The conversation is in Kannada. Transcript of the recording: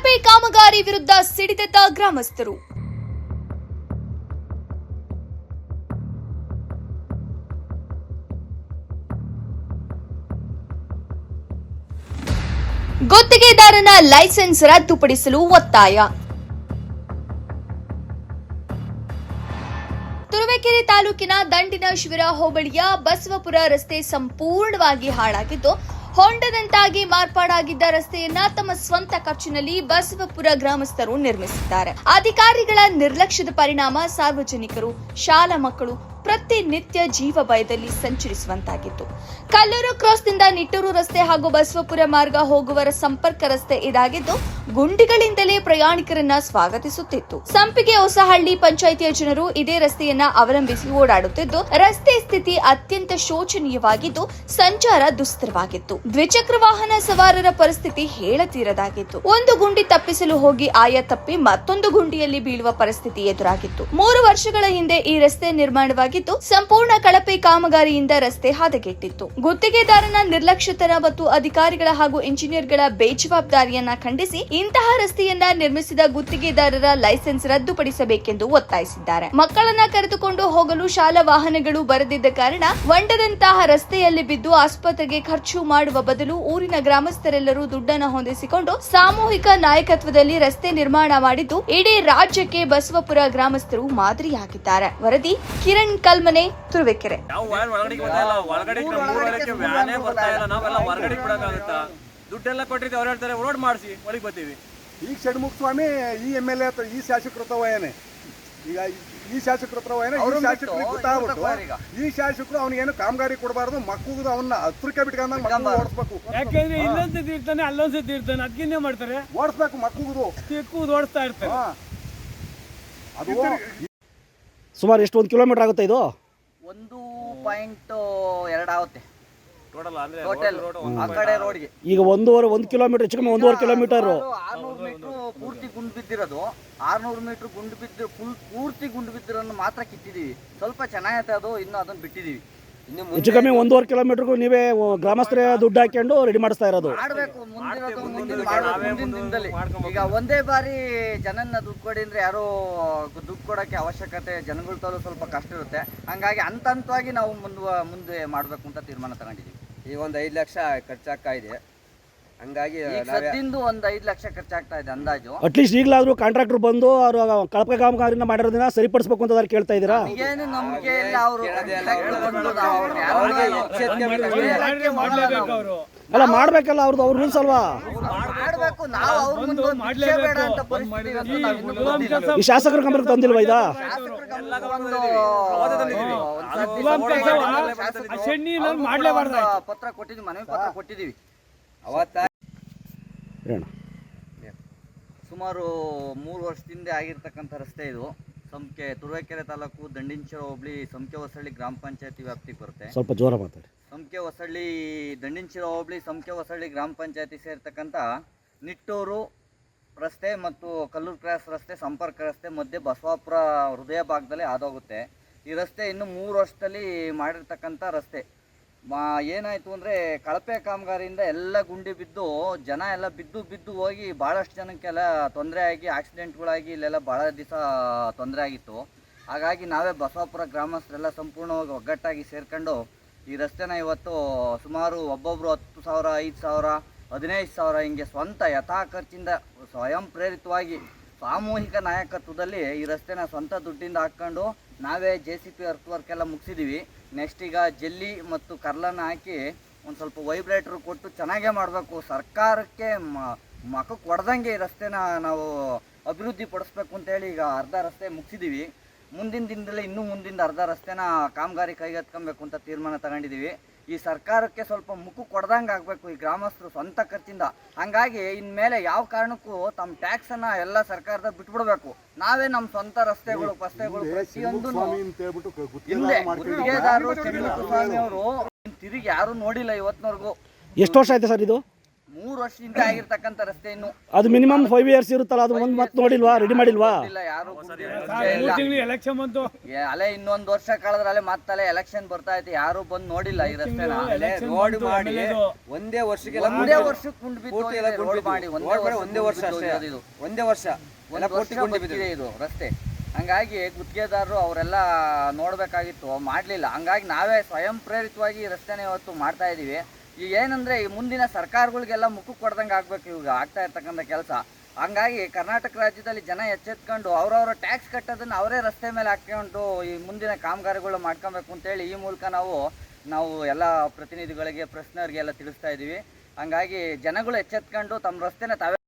ಕಳಪೆ ಕಾಮಗಾರಿ ವಿರುದ್ಧ ಸಿಡಿದೆದ್ದ ಗ್ರಾಮಸ್ಥರು. ಗುತ್ತಿಗೆದಾರನ ಲೈಸೆನ್ಸ್ ರದ್ದುಪಡಿಸಲು ಒತ್ತಾಯ. ತುರುವೇಕೆರೆ ತಾಲೂಕಿನ ದಂಡಿನ ಶಿವಿರ ಹೋಬಳಿಯ ಬಸವಪುರ ರಸ್ತೆ ಸಂಪೂರ್ಣವಾಗಿ ಹಾಳಾಗಿದ್ದು ಹೊಂಡದಂತಾಗಿ ಮಾರ್ಪಾಡಾಗಿದ್ದ ರಸ್ತೆಯನ್ನ ತಮ್ಮ ಸ್ವಂತ ಖರ್ಚಿನಲ್ಲಿ ಬಸವಪುರ ಗ್ರಾಮಸ್ಥರು ನಿರ್ಮಿಸಿದ್ದಾರೆ. ಅಧಿಕಾರಿಗಳ ನಿರ್ಲಕ್ಷ್ಯದ ಪರಿಣಾಮ ಸಾರ್ವಜನಿಕರು, ಶಾಲಾ ಮಕ್ಕಳು ಪ್ರತಿನಿತ್ಯ ಜೀವ ಭಯದಲ್ಲಿ ಸಂಚರಿಸುವಂತಾಗಿತ್ತು. ಕಲ್ಲೂರು ಕ್ರಾಸ್ನಿಂದ ನಿಟ್ಟೂರು ರಸ್ತೆ ಹಾಗೂ ಬಸವಪುರ ಮಾರ್ಗ ಹೋಗುವರ ಸಂಪರ್ಕ ರಸ್ತೆ ಇದಾಗಿದ್ದು, ಗುಂಡಿಗಳಿಂದಲೇ ಪ್ರಯಾಣಿಕರನ್ನ ಸ್ವಾಗತಿಸುತ್ತಿತ್ತು. ಸಂಪಿಗೆ ಹೊಸಹಳ್ಳಿ ಪಂಚಾಯಿತಿಯ ಜನರು ಇದೇ ರಸ್ತೆಯನ್ನ ಅವಲಂಬಿಸಿ ಓಡಾಡುತ್ತಿದ್ದು, ರಸ್ತೆ ಸ್ಥಿತಿ ಅತ್ಯಂತ ಶೋಚನೀಯವಾಗಿದ್ದು, ಸಂಚಾರ ದುಸ್ತರವಾಗಿತ್ತು. ದ್ವಿಚಕ್ರ ವಾಹನ ಸವಾರರ ಪರಿಸ್ಥಿತಿ ಹೇಳತೀರದಾಗಿತ್ತು. ಒಂದು ಗುಂಡಿ ತಪ್ಪಿಸಲು ಹೋಗಿ ಆಯ ತಪ್ಪಿ ಮತ್ತೊಂದು ಗುಂಡಿಯಲ್ಲಿ ಬೀಳುವ ಪರಿಸ್ಥಿತಿ ಎದುರಾಗಿತ್ತು. ಮೂರು ವರ್ಷಗಳ ಹಿಂದೆ ಈ ರಸ್ತೆ ನಿರ್ಮಾಣವಾಗಿದ್ದು ಸಂಪೂರ್ಣ ಕಳಪೆ ಕಾಮಗಾರಿಯಿಂದ ರಸ್ತೆ ಹದಗೆಟ್ಟಿತ್ತು. ಗುತ್ತಿಗೆದಾರನ ನಿರ್ಲಕ್ಷ್ಯತನ ಮತ್ತು ಅಧಿಕಾರಿಗಳ ಹಾಗೂ ಇಂಜಿನಿಯರ್ಗಳ ಬೇಜವಾಬ್ದಾರಿಯನ್ನ ಖಂಡಿಸಿ ಇಂತಹ ರಸ್ತೆಯನ್ನ ನಿರ್ಮಿಸಿದ ಗುತ್ತಿಗೆದಾರರ ಲೈಸೆನ್ಸ್ ರದ್ದುಪಡಿಸಬೇಕೆಂದು ಒತ್ತಾಯಿಸಿದ್ದಾರೆ. ಮಕ್ಕಳನ್ನ ಕರೆದುಕೊಂಡು ಹೋಗಲು ಶಾಲಾ ವಾಹನಗಳು ಬರದಿದ್ದ ಕಾರಣ ಒಂಡದಂತಹ ರಸ್ತೆಯಲ್ಲಿ ಬಿದ್ದು ಆಸ್ಪತ್ರೆಗೆ ಖರ್ಚು ಮಾಡುವ ಬದಲು ಊರಿನ ಗ್ರಾಮಸ್ಥರೆಲ್ಲರೂ ದುಡ್ಡನ್ನು ಹೊಂದಿಸಿಕೊಂಡು ಸಾಮೂಹಿಕ ನಾಯಕತ್ವದಲ್ಲಿ ರಸ್ತೆ ನಿರ್ಮಾಣ ಮಾಡಿದ್ದು, ಇಡೀ ರಾಜ್ಯಕ್ಕೆ ಬಸವಪುರ ಗ್ರಾಮಸ್ಥರು ಮಾದರಿಯಾಗಿದ್ದಾರೆ. ವರದಿ ಕಿರಣ್ ಕಲ್ಮನೆ ತುರುವೇಕೆರೆ. ನಾವು ವ್ಯಾನ್ ಒಳಗಡೆ ಬರ್ತಾ ಇಲ್ಲ. ಒಳಗಡೆ ಮೂರುವರೆಗೆ ವ್ಯಾನೇ ಬರ್ತಾ ಇಲ್ಲ. ನಾವೆಲ್ಲ ಹೊರಗಡೆ ಬಿಡಕ್ಕಾಗುತ್ತಾ ದುಡ್ಡೆಲ್ಲ ಕೊಟ್ಟಿದ್ದೆ ಅವ್ರು ಹೇಳ್ತಾರೆ ರೋಡ್ ಮಾಡಿಸಿ. ಒಳಗೆ ಬರ್ತೀವಿ. ಈಗ ಷಣ್ಮುಖ ಸ್ವಾಮಿ ಈ ಎಂ ಎಲ್ ಎ ಹತ್ರ ಈ ಶಾಸಕರ ಹತ್ರ ಈಗ ಈ ಶಾಸಕರ ಹತ್ರ ಹೋಯಾನೆ ಈ ಶಾಸಕರಿಗೆ ಗೊತ್ತಾಗ್ಬಿಟ್ಟು ಈ ಶಾಸಕರು ಅವ್ನಿಗೇನು ಕಾಮಗಾರಿ ಕೊಡಬಾರ್ದು ಮಕ್ಕಳು ಅವನ್ನ ಹತ್ರಕ್ಕೆ ಬಿಟ್ಕೊಂಡಾಗ ಮಕ್ಕಳು ಓಡಿಸ್ಬೇಕು. ಯಾಕೆಂದ್ರೆ ಇಲ್ಲೊಂದ್ ಸತಿ ಇರ್ತಾನೆ ಅಲ್ಲೊಂದ್ ಸತಿ ಇರ್ತಾನೆ ಅದಕ್ಕಿನ್ನೇ ಮಾಡ್ತಾರೆ. ಓಡಿಸ್ಬೇಕು ಮಕ್ಕಳು ತಿಕ್ಕುದು ಓಡಿಸ್ತಾ ಇರ್ತಾರೆ. ಅದು ಸುಮಾರು ಎಷ್ಟು ಒಂದು ಕಿಲೋಮೀಟರ್ ಆಗುತ್ತೆ ಇದು? ಒಂದು ಪಾಯಿಂಟ್ ಎರಡು ಆಗುತ್ತೆ. ಟೋಟಲ್ ಅಂದ್ರೆ ಟೋಟಲ್ ಆ ಕಡೆ ರೋಡ್ಗೆ ಈಗ ಒಂದೂವರೆ ಒಂದು ಕಿಲೋಮೀಟರ್ ಹೆಚ್ಚು ಕಮ್ಮಿ ಒಂದೂವರೆ ಕಿಲೋಮೀಟರ್. ಆರ್ನೂರು ಮೀಟ್ರು ಪೂರ್ತಿ ಗುಂಡು ಬಿದ್ದಿರೋದು. ಆರ್ನೂರು ಮೀಟ್ರ್ ಗುಂಡು ಬಿದ್ದು ಫುಲ್ ಪೂರ್ತಿ ಗುಂಡು ಬಿದ್ದಿರೋದನ್ನು ಮಾತ್ರ ಕಿತ್ತಿದೀವಿ. ಸ್ವಲ್ಪ ಚೆನ್ನಾಗೈತೆ ಅದು ಇನ್ನು ಅದನ್ನು ಬಿಟ್ಟಿದೀವಿ. ಇನ್ನು ಹೆಚ್ಚು ಕಮ್ಮಿ ಒಂದೂವರೆ ಕಿಲೋಮೀಟರ್ಗೂ ನೀವೇ ಗ್ರಾಮಸ್ಥರೇ ದುಡ್ಡು ಹಾಕೊಂಡು ರೆಡಿ ಮಾಡಿಸ್ತಾ ಇರೋದು. ಮಾಡಬೇಕು ಮುಂದಿನ ದಿನದಲ್ಲಿ. ಈಗ ಒಂದೇ ಬಾರಿ ಜನನ್ನ ದುಡ್ಡು ಕೊಡಿ ಅಂದ್ರೆ ಯಾರೋ ದುಡ್ಡು ಕೊಡೋಕೆ ಅವಶ್ಯಕತೆ ಜನಗಳ ತಲೂ ಸ್ವಲ್ಪ ಕಷ್ಟ ಇರುತ್ತೆ. ಹಂಗಾಗಿ ಹಂತ ಹಂತವಾಗಿ ನಾವು ಮುಂದೆ ಮುಂದೆ ಮಾಡಬೇಕು ಅಂತ ತೀರ್ಮಾನ ತಗೊಂಡಿದ್ದೀವಿ ಈಗ ಒಂದು ಐದು ಲಕ್ಷ ಖರ್ಚಾಗ್ತಾ ಇದೆ. ಹಂಗಾಗಿ ಸದ್ದಿಂದು ಒಂದು ಐದು ಲಕ್ಷ ಖರ್ಚಾಗ್ತಾ ಇದೆ ಅಂದಾಜು. ಅಟ್ಲೀಸ್ಟ್ ಈಗಲಾದರೂ ಕಾಂಟ್ರಾಕ್ಟರ್ ಬಂದು ಅವರು ಕಳಪೆ ಕಾಮಗಾರಿನ ಮಾಡಿರೋದನ್ನ ಸರಿಪಡಿಸಬೇಕು ಅಂತ ಅದ್ರ ಕೇಳ್ತಾ ಇದ್ದೀರಾ? ಏನು ನಂಬಿಕೆ ಇಲ್ಲ. ಅವರು ಮಾಡ್ಲೇಬೇಕು ಅವರು ಅಲ್ಲ. ಮಾಡ್ಬೇಕಲ್ಲ ಅವ್ರದ್ದು ಅವ್ರ ರೂಲ್ಸ್ ಅಲ್ವಾ? ಮಾಡ್ಬೇಕು. ನಾವು ಅವ್ರ ಮುಂದೆ ಒಂದು ಭಿಕ್ಷೆ ಬೇಡ ಅಂತ ಪರಿಸ್ಥಿತಿ ಇವತ್ತು ನಾವು ಇನ್ನೂ ಬಂದಿಲ್ಲ. ಈ ಶಾಸಕರ ಗಮನಕ್ಕೆ ತಂದಿಲ್ವಾ ಇದಾ? ಶಾಸಕರ ಗಮನಕ್ಕೆ ಒಂದು ಒಂದು ಸತಿ ಗುಲಾಮ್ ಕೆಲಸ ಶಾಸಕರು ಆ ಶೆಣ್ಣಿ ನಾನು ಅವ್ರು ಮಾಡ್ಲೇಬಾರ್ದು ಒಂದು ಪತ್ರ ಕೊಟ್ಟಿದ್ವಿ ಮನವಿ ಪತ್ರ ಕೊಟ್ಟಿದ್ದೀವಿ. ಅವತ್ತ ಹೇಳ ಸುಮಾರು ಮೂರು ವರ್ಷದಿಂದ ಆಗಿರ್ತಕ್ಕಂಥ ರಸ್ತೆ ಇದು. ಸಂಕೆ ತುರುವೇಕೆರೆ ತಾಲೂಕು ದಂಡಿಂಚರ ಹೋಬಳಿ ಸಂಕೆ ಹೊಸಳ್ಳಿ ಗ್ರಾಮ ಪಂಚಾಯತಿ ವ್ಯಾಪ್ತಿಗೆ ಬರುತ್ತೆ. ಸ್ವಲ್ಪ ಜೋರ ಮಾತಾಡಿ. ಸಂಕೆ ಹೊಸಳ್ಳಿ ದಂಡಿಂಚಿರ ಹೋಬಳಿ ಸಂಕೆ ಹೊಸಳ್ಳಿ ಗ್ರಾಮ ಪಂಚಾಯತಿ ಸೇರ್ತಕ್ಕಂಥ ನಿಟ್ಟೂರು ರಸ್ತೆ ಮತ್ತು ಕಲ್ಲೂರು ಕ್ರಾಸ್ ರಸ್ತೆ ಸಂಪರ್ಕ ರಸ್ತೆ ಮಧ್ಯೆ ಬಸವಾಪುರ ಹೃದಯ ಭಾಗದಲ್ಲಿ ಹಾದೋಗುತ್ತೆ ಈ ರಸ್ತೆ ಇನ್ನು ಮೂರು ವರ್ಷದಲ್ಲಿ ಮಾಡಿರ್ತಕ್ಕಂಥ ರಸ್ತೆ. ಮಾ, ಏನಾಯಿತು ಅಂದರೆ ಕಳಪೆ ಕಾಮಗಾರಿಯಿಂದ ಎಲ್ಲ ಗುಂಡಿ ಬಿದ್ದು, ಜನ ಎಲ್ಲ ಬಿದ್ದು ಬಿದ್ದು ಹೋಗಿ ಭಾಳಷ್ಟು ಜನಕ್ಕೆಲ್ಲ ತೊಂದರೆ ಆಗಿ ಆಕ್ಸಿಡೆಂಟ್ಗಳಾಗಿ ಇಲ್ಲೆಲ್ಲ ಭಾಳ ದಿವಸ ತೊಂದರೆ ಆಗಿತ್ತು. ಹಾಗಾಗಿ ನಾವೇ ಬಸವಾಪುರ ಗ್ರಾಮಸ್ಥರೆಲ್ಲ ಸಂಪೂರ್ಣವಾಗಿ ಒಗ್ಗಟ್ಟಾಗಿ ಸೇರ್ಕೊಂಡು ಈ ರಸ್ತೆನ ಇವತ್ತು ಸುಮಾರು ಒಬ್ಬೊಬ್ಬರು ಹತ್ತು ಸಾವಿರ, ಐದು ಸಾವಿರ, ಹದಿನೈದು ಸಾವಿರ ಹಿಂಗೆ ಸ್ವಂತ ಯಥಾ ಖರ್ಚಿಂದ ಸ್ವಯಂ ಪ್ರೇರಿತವಾಗಿ ಸಾಮೂಹಿಕ ನಾಯಕತ್ವದಲ್ಲಿ ಈ ರಸ್ತೆನ ಸ್ವಂತ ದುಡ್ಡಿಂದ ಹಾಕ್ಕೊಂಡು ನಾವೇ J C P earth work ಎಲ್ಲ ಮುಗಿಸಿದ್ದೀವಿ ನೆಕ್ಸ್ಟ್ ಈಗ ಜಲ್ಲಿ ಮತ್ತು ಕರ್ಲನ್ನ ಹಾಕಿ ಒಂದು ಸ್ವಲ್ಪ ವೈಬ್ರೇಟ್ರ್ ಕೊಟ್ಟು ಚೆನ್ನಾಗೇ ಮಾಡಬೇಕು. ಸರ್ಕಾರಕ್ಕೆ ಮ ಮಖಕ್ಕೆ ಹೊಡೆದಂಗೆ ಈ ರಸ್ತೆನ ನಾವು ಅಭಿವೃದ್ಧಿ ಪಡಿಸ್ಬೇಕು ಅಂತೇಳಿ ಈಗ ಅರ್ಧ ರಸ್ತೆ ಮುಗಿಸಿದ್ದೀವಿ ಮುಂದಿನ ದಿನದಲ್ಲಿ ಇನ್ನೂ ಮುಂದಿನ ಅರ್ಧ ರಸ್ತೆನ ಕಾಮಗಾರಿ ಕೈಗೆತ್ಕೊಬೇಕು ಅಂತ ತೀರ್ಮಾನ ತಗೊಂಡಿದ್ದೀವಿ ಈ ಸರ್ಕಾರಕ್ಕೆ ಸ್ವಲ್ಪ ಮುಖ ಕೊಡ್ದಂಗೆ ಆಗಬೇಕು ಈ ಗ್ರಾಮಸ್ಥರು ಸ್ವಂತ ಖರ್ಚಿಂದ. ಹಂಗಾಗಿ ಇನ್ಮೇಲೆ ಯಾವ ಕಾರಣಕ್ಕೂ ತಮ್ಮ ಟ್ಯಾಕ್ಸನ್ನು ಎಲ್ಲ ಸರ್ಕಾರದ ಬಿಟ್ಬಿಡ್ಬೇಕು. ನಾವೇ ನಮ್ಮ ಸ್ವಂತ ರಸ್ತೆಗಳು ಬಸ್ತೆಗಳು ಪ್ರತಿಯೊಂದು ಸ್ವಾಮಿ ಅಂತ ಹೇಳ್ಬಿಟ್ಟು ಹಿಂದೆ ಗುತ್ತಿಗೆದಾರರು ಚಿನ್ನಸ್ವಾಮಿ ಅವರು ತಿರುಗಿ ಯಾರು ನೋಡಿಲ್ಲ ಇವತ್ತಿನವರೆಗೂ ಎಷ್ಟು ವರ್ಷ ಆಯ್ತು ಸರ್ ಇದು? ಮೂರು ವರ್ಷದಿಂದ ಆಗಿರ್ತಕ್ಕಂಥ ರಸ್ತೆ ಇನ್ನು ಅದು ಮಿನಿಮಮ್ ಫೈವ್ ಇಯರ್ಸ್ ಇರುತ್ತಲ್ಲ ಅದು ಒಂದು ಮತ್ತೆ ನೋಡಿಲ್ವಾ? ರೆಡಿ ಮಾಡಿಲ್ವಾ? ಇಲ್ಲ ಯಾರು ಮೂರು ತಿಂಗಳು ಎಲೆಕ್ಷನ್ ಬಂತು. ಅಲೆ ಇನ್ನೊಂದು ವರ್ಷ ಕಳೆದ್ರಲ್ಲೇ ಮತ್ತಲೆ ಎಲೆಕ್ಷನ್ ಬರ್ತಾ ಐತೆ ಯಾರು ಬಂದ್ ನೋಡಿಲ್ಲ ಈ ರಸ್ತೆನ. ಅಲೆ ರೋಡ್ ಮಾಡಿ ಒಂದೇ ವರ್ಷಕ್ಕೆ ಒಂದೇ ವರ್ಷಕ್ಕೆ ಕುಂಡ್ ಕುಂಡ್ ರೋಡ್ ಮಾಡಿ. ಒಂದೇ ವರ್ಷ ಒಂದೇ ವರ್ಷ ಕುಂಡ್ ಅಷ್ಟೇ ಇದು ಒಂದೇ ವರ್ಷ. ಇದು. ರಸ್ತೆ. ಹಂಗಾಗಿ ಗುತ್ತಿಗೆದಾರರು ಅವರೆಲ್ಲ ನೋಡ್ಬೇಕಾಗಿತ್ತು ಮಾಡಲಿಲ್ಲ. ಹಂಗಾಗಿ ನಾವೇ ಸ್ವಯಂ ಪ್ರೇರಿತವಾಗಿ ಈ ರಸ್ತೆನ ಇವತ್ತು ಮಾಡ್ತಾ ಇದೀವಿ. ಈಗ ಏನಂದ್ರೆ ಈ ಮುಂದಿನ ಸರ್ಕಾರಗಳಿಗೆಲ್ಲ ಮುಖಕ್ಕೆ ಕೊಡ್ದಂಗೆ ಆಗ್ಬೇಕು ಇವಾಗ, ಆಗ್ತಾ ಇರ್ತಕ್ಕಂಥ ಕೆಲಸ. ಹಂಗಾಗಿ ಕರ್ನಾಟಕ ರಾಜ್ಯದಲ್ಲಿ ಜನ ಎಚ್ಚೆತ್ಕೊಂಡು ಅವರವರ ಟ್ಯಾಕ್ಸ್ ಕಟ್ಟೋದನ್ನ ಅವರೇ ರಸ್ತೆ ಮೇಲೆ ಹಾಕ್ಕೊಂಡು ಈ ಮುಂದಿನ ಕಾಮಗಾರಿಗಳು ಮಾಡ್ಕೊಬೇಕು ಅಂತೇಳಿ ಈ ಮೂಲಕ ನಾವು ನಾವು ಎಲ್ಲ ಪ್ರತಿನಿಧಿಗಳಿಗೆ ಪ್ರಶ್ನರ್ಗೆ ಎಲ್ಲ ತಿಳಿಸ್ತಾ ಇದ್ದೀವಿ. ಹಂಗಾಗಿ ಜನಗಳು ಎಚ್ಚೆತ್ಕೊಂಡು ತಮ್ಮ ರಸ್ತೆನ ತಾವೇ